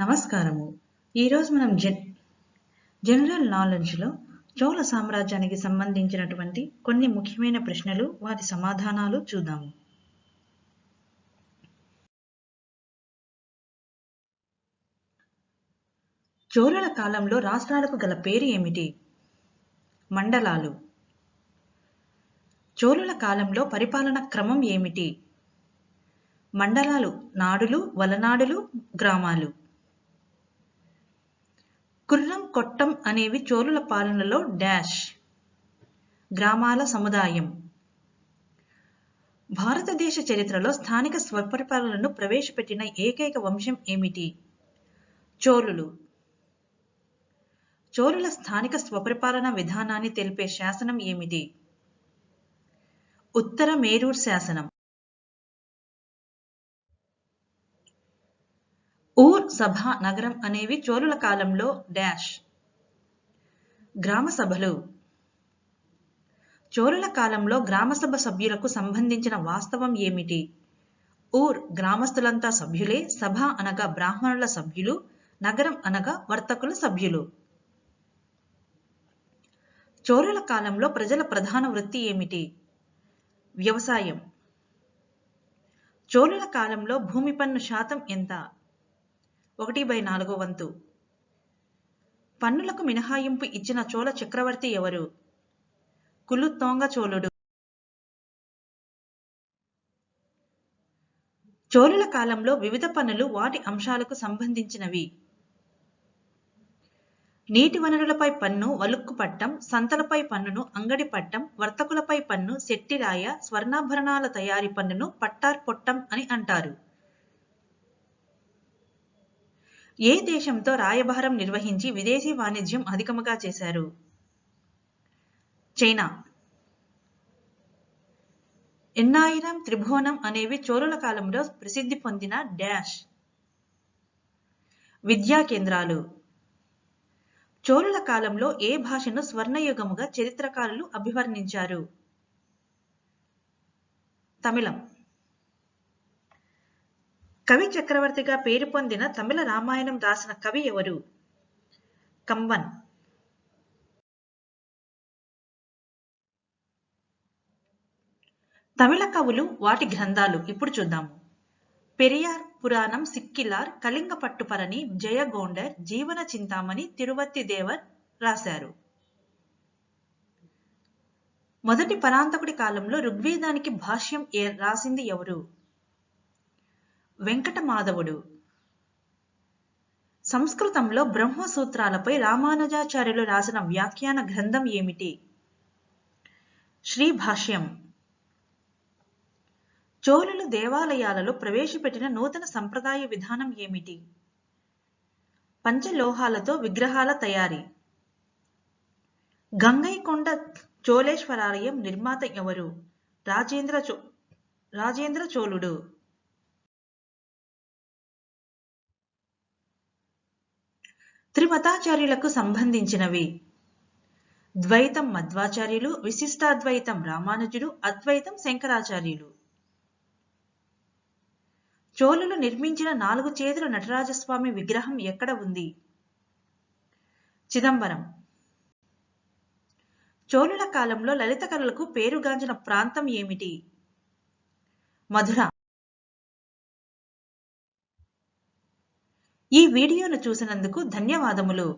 నమస్కారము. ఈరోజు మనం జన్ జనరల్ నాలెడ్జ్లో చోళ సామ్రాజ్యానికి సంబంధించినటువంటి కొన్ని ముఖ్యమైన ప్రశ్నలు వాటి సమాధానాలు చూద్దాము. చోళల కాలంలో రాష్ట్రాలకు గల పేరు ఏమిటి? మండలాలు. చోళుల కాలంలో పరిపాలన క్రమం ఏమిటి? మండలాలు నాడులు వలనాడులు గ్రామాలు. కుర్రం కొట్టం అనేవి చోళుల పాలనలో డాష్. గ్రామాల సముదాయం. భారతదేశ చరిత్రలో స్థానిక స్వపరిపాలనను ప్రవేశపెట్టిన ఏకైక వంశం ఏమిటి? చోళులు చోళుల స్థానిక స్వపరిపాలన విధానాన్ని తెలిపే శాసనం ఏమిటి? ఉత్తర మేరూర్ శాసనం. ఊర్ సభ నగరం అనేవి చోళుల కాలంలో డాష్. గ్రామ సభలు చోళుల కాలంలో గ్రామసభ సభ్యులకు సంబంధించిన వాస్తవం ఏమిటి? ఊర్ గ్రామస్తులంతా సభ్యులే సభ అనగా బ్రాహ్మణుల సభ్యులు నగరం అనగా వర్తకుల సభ్యులు. చోళుల కాలంలో ప్రజల ప్రధాన వృత్తి ఏమిటి? వ్యవసాయం. చోళుల కాలంలో భూమి పన్ను శాతం ఎంత? ఒకటి బై నాలుగో వంతు. పన్నులకు మినహాయింపు ఇచ్చిన చోళ చక్రవర్తి ఎవరు? కులుత్తోంగ చోళుడు. చోళుల కాలంలో వివిధ పన్నులు వాటి అంశాలకు సంబంధించినవి. నీటి వనరులపై పన్ను వలుక్కు పట్టం సంతలపై పన్నును అంగడి పట్టం వర్తకులపై పన్ను శెట్టిరాయ స్వర్ణాభరణాల తయారీ పన్నును పట్టార్ పొట్టం అని అంటారు. ఏ దేశంతో రాయబారం నిర్వహించి విదేశీ వాణిజ్యం అధికముగా చేశారు? చైనా. ఎన్నాయిరం త్రిభువనం అనేవి చోళుల కాలంలో ప్రసిద్ధి పొందిన డాష్. విద్యా కేంద్రాలు. చోళుల కాలంలో ఏ భాషను స్వర్ణయుగముగా చరిత్రకారులు అభివర్ణించారు? తమిళం. కవి చక్రవర్తిగా పేరు పొందిన తమిళ రామాయణం రాసిన కవి ఎవరు? కంబన్ తమిళ కవులు వాటి గ్రంథాలు ఇప్పుడు చూద్దాము. పెరియార్ పురాణం సిక్కిలార్ కళింగ పట్టుపరని జయగోండర్ జీవన చింతామణి తిరువత్తి దేవర్ రాశారు. మొదటి పరాంతకుడి కాలంలో ఋగ్వేదానికి భాష్యం రాసింది ఎవరు? వెంకట మాధవుడు సంస్కృతంలో బ్రహ్మసూత్రాలపై రామానుజాచార్యులు రాసిన వ్యాఖ్యాన గ్రంథం ఏమిటి? శ్రీ భాష్యం చోళులు దేవాలయాలలో ప్రవేశపెట్టిన నూతన సంప్రదాయ విధానం ఏమిటి? పంచలోహాలతో విగ్రహాల తయారీ. గంగైకొండ చోళేశ్వరాలయం నిర్మాత ఎవరు? రాజేంద్ర చో రాజేంద్ర చోళుడు. త్రిమతాచార్యులకు సంబంధించినవి. ద్వైతం మధ్వాచార్యులు విశిష్టాద్వైతం రామానుజుడు అద్వైతం శంకరాచార్యులు. చోళులు నిర్మించిన నాలుగు చేతుల నటరాజస్వామి విగ్రహం ఎక్కడ ఉంది? చిదంబరం. చోళుల కాలంలో లలిత కళలకు పేరుగాంచిన ప్రాంతం ఏమిటి? మధుర. ఈ వీడియోను చూసినందుకు ధన్యవాదములు.